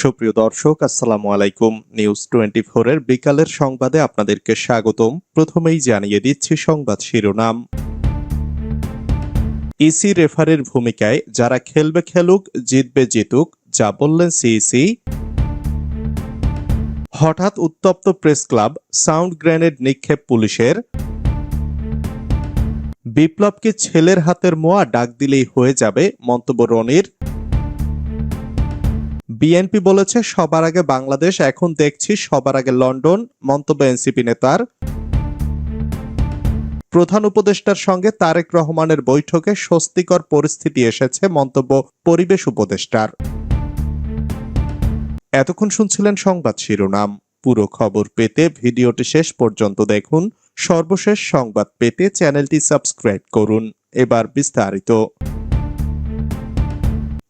সুপ্রিয় দর্শক, আসসালামু আলাইকুম। নিউজ টোয়েন্টি এর বিকালের সংবাদে আপনাদেরকে স্বাগতম। প্রথমেই জানিয়ে দিচ্ছি সংবাদ শিরোনাম। ইসি রেফারের ভূমিকায় যারা খেলবে খেলুক, জিতবে জিতুক, যা বললেন সিইসি হঠাৎ উত্তপ্ত প্রেস ক্লাব সাউন্ড গ্রেনেড নিক্ষেপ পুলিশের। বিপ্লবকে ছেলের হাতের মোয়া ডাক দিলেই হয়ে যাবে মন্তব্য রনির। বিএনপি বলেছে, সবার আগে বাংলাদেশ, এখন দেখছি সবার আগে লন্ডন, মন্তব্য এনসিপি নেতার। প্রধান উপদেষ্টার সঙ্গে তারেক রহমানের বৈঠকে স্বস্তিকর পরিস্থিতি এসেছে, মন্তব্য পরিবেশ উপদেষ্টার। এতক্ষণ শুনছিলেন সংবাদ শিরোনাম। পুরো খবর পেতে ভিডিওটি শেষ পর্যন্ত দেখুন। সর্বশেষ সংবাদ পেতে চ্যানেলটি সাবস্ক্রাইব করুন। এবার বিস্তারিত।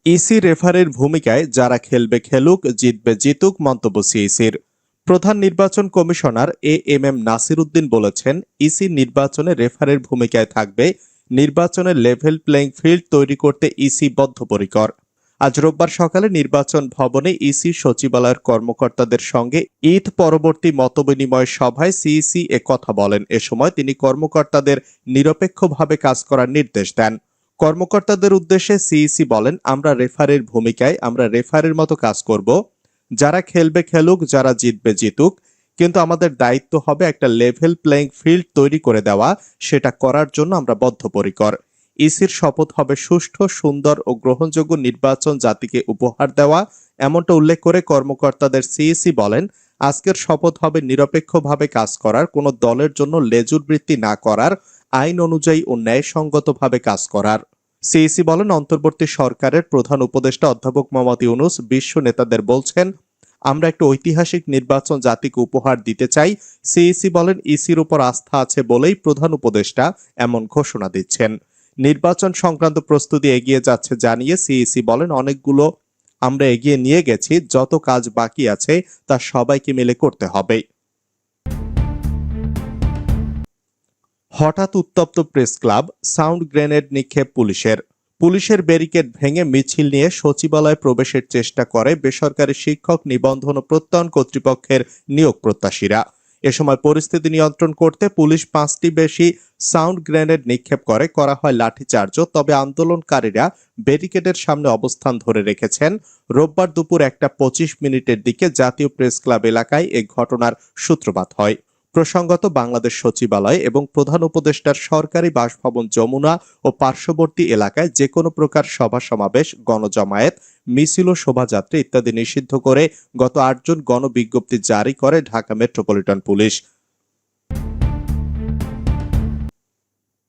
ইসি রেফারের ভূমিকায় যারা খেলবে খেলুক, জিতবে জিতুক মন্তব্য সিইসির প্রধান নির্বাচন commissioner A M M Nasir Uddin বলেছেন ইসি নির্বাচনে রেফারের ভূমিকায় থাকবে নির্বাচনের লেভেল প্লেইং ফিল্ড তৈরি করতে ইসি বদ্ধপরিকর। আজ রোববার সকালে নির্বাচন ভবনে ইসি সচিবালয়ের কর্মকর্তাদের সঙ্গে ঈদ পরবর্তী মতবিনিময় সভায় সিইসি এ কথা বলেন। এ সময় তিনি কর্মকর্তাদের নিরপেক্ষভাবে কাজ করার নির্দেশ দেন। কর্মকর্তাদের উদ্দেশ্যে সিইসি বলেন, আমরা রেফারের ভূমিকায়, আমরা রেফারের মতো কাজ করব। যারা খেলবে খেলুক, যারা জিতবে জিতুক, কিন্তু আমাদের দায়িত্ব হবে একটা লেভেল প্লেইং ফিল্ড তৈরি করে দেওয়া। সেটা করার জন্য আমরা বদ্ধপরিকর। ইসির শপথ হবে সুষ্ঠু, সুন্দর ও গ্রহণযোগ্য নির্বাচন জাতিকে উপহার দেওয়া। এমনটা উল্লেখ করে কর্মকর্তাদের সিইসি বলেন, আজকের শপথ হবে নিরপেক্ষভাবে কাজ করার, কোনো দলের জন্য লেজুর বৃত্তি না করার। আইন অনুযায়ী ও ন্যায়সঙ্গতভাবে কাজ করার। সিইসি বলেন, অন্তর্বর্তী সরকারের প্রধান উপদেষ্টা অধ্যাপক মোহাম্মদ ইউনুস বিশ্ব নেতাদের বলছেন, আমরা একটা ঐতিহাসিক নির্বাচন জাতিকে উপহার দিতে চাই। সিইসি বলেন, ইসির উপর আস্থা আছে বলেই প্রধান উপদেষ্টা এমন ঘোষণা দিচ্ছেন। নির্বাচন সংক্রান্ত প্রস্তুতি এগিয়ে যাচ্ছে জানিয়ে সিইসি বলেন, অনেকগুলো আমরা এগিয়ে নিয়ে গেছি, যত কাজ বাকি আছে তা সবাইকে মিলে করতে হবে। হঠাৎ উত্তপ্ত প্রেস ক্লাব সাউন্ড গ্রেনেড নিক্ষেপ পুলিশের। পুলিশের ব্যারিকেড ভেঙে মিছিল নিয়ে সচিবালয়ে প্রবেশের চেষ্টা করে বেসরকারি শিক্ষক নিবন্ধন প্রত্যয়ন কর্তৃপক্ষের নিয়োগ প্রত্যাশীরা। এ সময় পরিস্থিতি নিয়ন্ত্রণ করতে পুলিশ পাঁচটি বেশি সাউন্ড গ্রেনেড নিক্ষেপ করে, করা হয় লাঠিচার্জও তবে আন্দোলনকারীরা ব্যারিকেডের সামনে অবস্থান ধরে রেখেছেন। রোববার দুপুর একটা পঁচিশ মিনিটের দিকে জাতীয় প্রেস ক্লাব এলাকায় এ ঘটনার সূত্রপাত হয়। প্রসঙ্গত বাংলাদেশ সচিবালয় এবং প্রধান উপদেষ্টার সরকারি বাসভবন যমুনা ও পার্শ্ববর্তী এলাকায় যে কোনো প্রকার সভা সমাবেশ, গণজমায়েত, মিছিল ও শোভাযাত্রা ইত্যাদি নিষিদ্ধ করে গত আটজন গণবিজ্ঞপ্তি জারি করে ঢাকা মেট্রোপলিটন পুলিশ।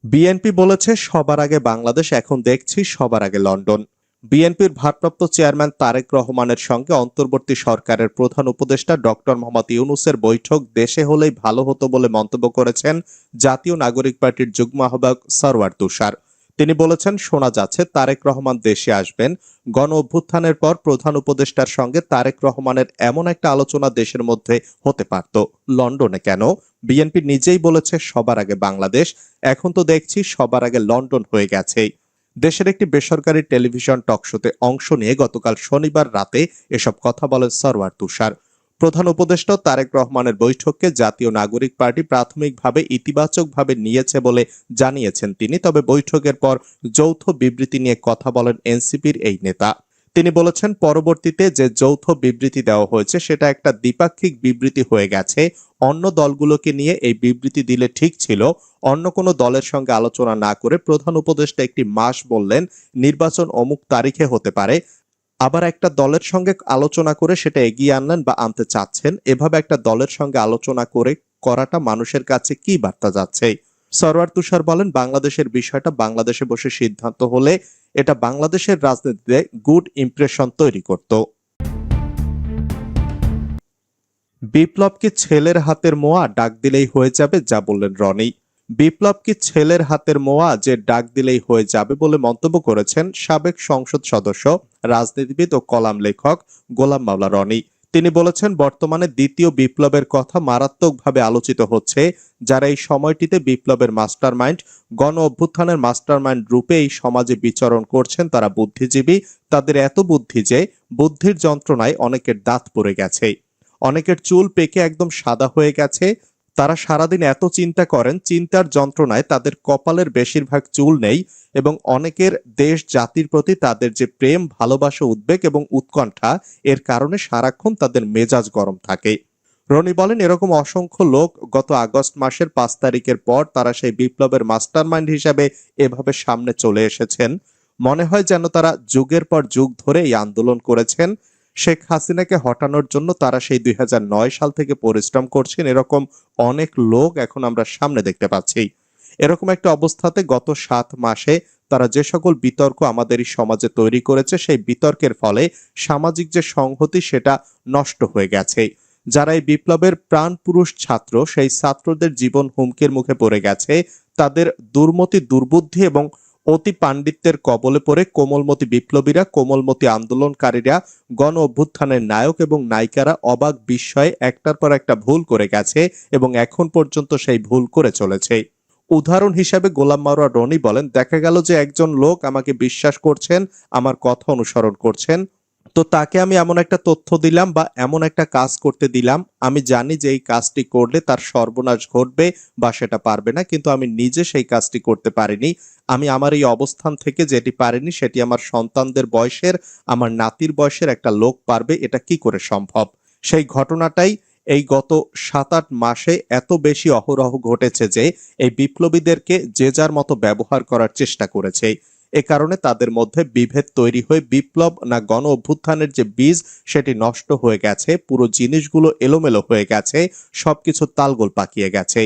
বিএনপি বলেছে, সবার আগে বাংলাদেশ, এখন দেখছি সবার আগে লন্ডন। বিএনপির ভারপ্রাপ্ত চেয়ারম্যান তারেক রহমানের সঙ্গে অন্তর্বর্তী সরকারের প্রধান উপদেষ্টা ডক্টর মোহাম্মদ ইউনুসের বৈঠক দেশে হলেই ভালো হতো বলে মন্তব্য করেছেন জাতীয় নাগরিক পার্টির যুগ্ম আহ্বায়ক সরওয়ার তুষার। তিনি বলেছেন, শোনা যাচ্ছে তারেক রহমান দেশে আসবেন। গণ অভ্যুত্থানের পর প্রধান উপদেষ্টার সঙ্গে তারেক রহমানের এমন একটা আলোচনা দেশের মধ্যে হতে পারত। লন্ডনে কেন? বিএনপি নিজেই বলেছে, সবার আগে বাংলাদেশ। এখন তো দেখছি সবার আগে লন্ডন হয়ে গেছেই। দেশের একটি বেসরকারি টেলিভিশন টকশোতে অংশ নিয়ে গতকাল শনিবার রাতে এসব কথা বলেন সরওয়ার তুষার। প্রধান উপদেষ্টা তারেক রহমানের বৈঠককে জাতীয় নাগরিক পার্টি প্রাথমিকভাবে ইতিবাচকভাবে নিয়েছে বলে জানিয়েছেন তিনি, তবে বৈঠকের পর যৌথ বিবৃতি নিয়ে কথা বলেন এনসিপির এই নেতা। তিনি বলেছেন, পরবর্তীতে যে যৌথ বিবৃতি দেওয়া হয়েছে, সেটা একটা দ্বিপাক্ষিক বিবৃতি হয়ে গেছে। অন্য দলগুলোকে নিয়ে এই বিবৃতি দিলে ঠিক ছিল। অন্য কোনো দলের সঙ্গে আলোচনা না করে প্রধান উপদেষ্টা একটি মাস বললেন, নির্বাচন অমুক তারিখে হতে পারে। আবার একটা দলের সঙ্গে আলোচনা করে সেটা এগিয়ে আনলেন বা আনতে চাচ্ছেন। এভাবে একটা দলের সঙ্গে আলোচনা করে করাটা মানুষের কাছে কি বার্তা যাচ্ছে? সরওয়ার তুষার বলেন, বাংলাদেশের বিষয়টা বাংলাদেশে বসে সিদ্ধান্ত হলে এটা বাংলাদেশের রাজনীতিতে গুড ইমপ্রেশন তৈরি করত। বিপ্লবকে ছেলের হাতের মোয়া ডাক দিলেই হয়ে যাবে যা বললেন রনি। বিপ্লবকে ছেলের হাতের মোয়া যে ডাক দিলেই হয়ে যাবে বলে মন্তব্য করেছেন সাবেক সংসদ সদস্য, রাজনীতিবিদ ও কলাম লেখক গোলাম মাওলা রনি। তিনি বলেছেন, বর্তমানে দ্বিতীয় বিপ্লবের কথা মারাত্মকভাবে আলোচিত হচ্ছে, যারা এই সময়টিতে বিপ্লবের মাস্টার মাইন্ড গণ অভ্যুত্থানের মাস্টার মাইন্ড রূপে এই সমাজে বিচরণ করছেন, তারা বুদ্ধিজীবী, তাদের এত বুদ্ধি যে বুদ্ধির যন্ত্রণায় অনেকের দাঁত পড়ে গেছে। অনেকের চুল পেকে একদম সাদা হয়ে গেছে তারা সারাদিন এত চিন্তা করেন, চিন্তার যন্ত্রণায় তাদের কপালের বেশিরভাগ চুল নেই এবং অনেকের দেশ জাতির প্রতি তাদের যে প্রেম, ভালোবাসা, উদ্বেগ এবং উৎকণ্ঠা, এর কারণে সারাক্ষণ তাদের মেজাজ গরম থাকে। রনি বলেন, এরকম অসংখ্য লোক গত আগস্ট মাসের পাঁচ তারিখের পর তারা সেই বিপ্লবের মাস্টারমাইন্ড হিসাবে এভাবে সামনে চলে এসেছেন। মনে হয় যেন তারা যুগের পর যুগ ধরে এই আন্দোলন করেছেন। শেখ হাসিনাকে হটানোর জন্য তারা সেই দু হাজার নয় সাল থেকে পরিশ্রম করছেন। এরকম অনেক লোক এখন আমরা সামনে দেখতে পাচ্ছি। এরকম একটা অবস্থাতে গত সাত মাসে তারা যে সকল বিতর্ক আমাদের এই সমাজে তৈরি করেছে, সেই বিতর্কের ফলে সামাজিক যে সংহতি, সেটা নষ্ট হয়ে গেছে। যারা এই বিপ্লবের প্রাণপুরুষ ছাত্র, সেই ছাত্রদের জীবন হুমকির মুখে পড়ে গেছে। তাদের দুর্মতি, দুর্বুদ্ধি এবং অতি পাণ্ডিত্যের কবলে পড়ে কোমলমতি বিপ্লবীরা, কোমলমতি আন্দোলনকারীরা, গণ অভ্যুত্থানের নায়ক এবং নায়িকারা অবাক বিস্ময়ে একটার পর একটা ভুল করে গেছে এবং এখন পর্যন্ত সেই ভুল করে চলেছে। উদাহরণ হিসাবে গোলাম মারোয়া রনি বলেন, দেখা গেল যে একজন লোক আমাকে বিশ্বাস করছেন, আমার কথা অনুসরণ করছেন তো তাকে আমি এমন একটা তথ্য দিলাম বা এমন একটা কাজ করতে দিলাম, আমি জানি যে এই কাজটি করলে তার সর্বনাশ ঘটবে বা সেটা পারবে না, কিন্তু আমি নিজে সেই কাজটি করতে পারিনি। আমি আমার এই অবস্থান থেকে যেটি পারিনি সেটি আমার সন্তানদের বয়সের, আমার নাতির বয়সের একটা লোক পারবে, এটা কি করে সম্ভব? সেই ঘটনাটাই এই গত সাত আট মাসে এত বেশি অহরহ ঘটেছে যে এই বিপ্লবীদেরকে যে যার মতো ব্যবহার করার চেষ্টা করেছে। এ কারণে তাদের মধ্যে বিভেদ তৈরি হয়ে বিপ্লব না গণ অভ্যুত্থানের যে বীজ, সেটি নষ্ট হয়ে গেছে, পুরো জিনিসগুলো এলোমেলো হয়ে গেছে, সবকিছু তালগোল পাকিয়ে গেছে।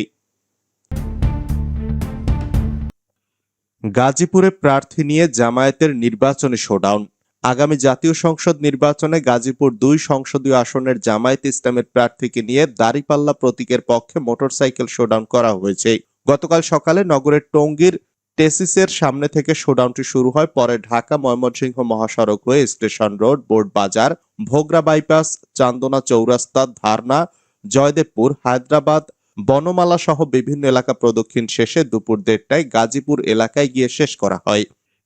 গাজীপুরে প্রার্থী নিয়ে জামায়াতের নির্বাচনী শোডাউন। আগামী জাতীয় সংসদ নির্বাচনে গাজীপুর দুই সংসদীয় আসনের জামায়াত ইসলামের প্রার্থীকে নিয়ে দাঁড়িপাল্লা প্রতীকের পক্ষে মোটরসাইকেল শোডাউন করা হয়েছে। গতকাল সকালে নগরের টঙ্গীর টেসিসের সামনে থেকে শোডাউনটি শুরু হয় পরে ঢাকা ময়মনসিংহ মহাসড়ক হয়ে স্টেশন রোড বোর্ড বাজার ভোগরা বাইপাস, চান্দনা চৌরাস্তা, ধারনা, জয়দেবপুর, হায়দ্রাবাদ, বনমালা সহ বিভিন্ন এলাকা প্রদক্ষিণ শেষে দুপুর দেড়টায় গাজীপুর এলাকায় গিয়ে শেষ করা হয়।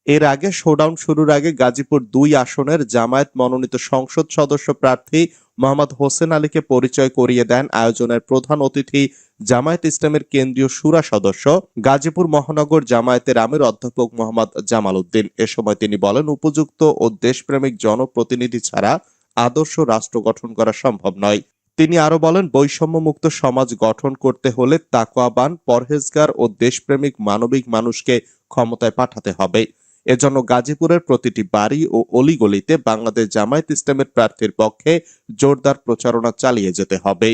এর আগে শোডাউন শুরুর আগে গাজীপুর দুই আসনের জামায়াত মনোনীত সংসদ সদস্য প্রার্থী মোহাম্মদ হোসেন আলীকে পরিচয় করিয়ে দেন আয়োজনের প্রধান অতিথি জামায়াত ইসলামের কেন্দ্রীয় সুরা সদস্য গাজীপুর মহানগর জামায়াতের আমির অধ্যাপক মোহাম্মদ জামাল উদ্দিন। এ সময় তিনি বলেন, উপযুক্ত ও দেশপ্রেমিক জনপ্রতিনিধি ছাড়া আদর্শ রাষ্ট্র গঠন করা সম্ভব নয়। তিনি আরও বলেন, বৈষম্যমুক্ত সমাজ গঠন করতে হলে তাকওয়াবান, পরহেজগার ও দেশপ্রেমিক মানবিক মানুষকে ক্ষমতায় পাঠাতে হবে। এজন্য গাজীপুরের প্রতিটি বাড়ি ও অলিগলিতে বাংলাদেশ জামায়াত ইসলামের প্রার্থীর পক্ষে জোরদার প্রচারণা চালিয়ে যেতে হবে।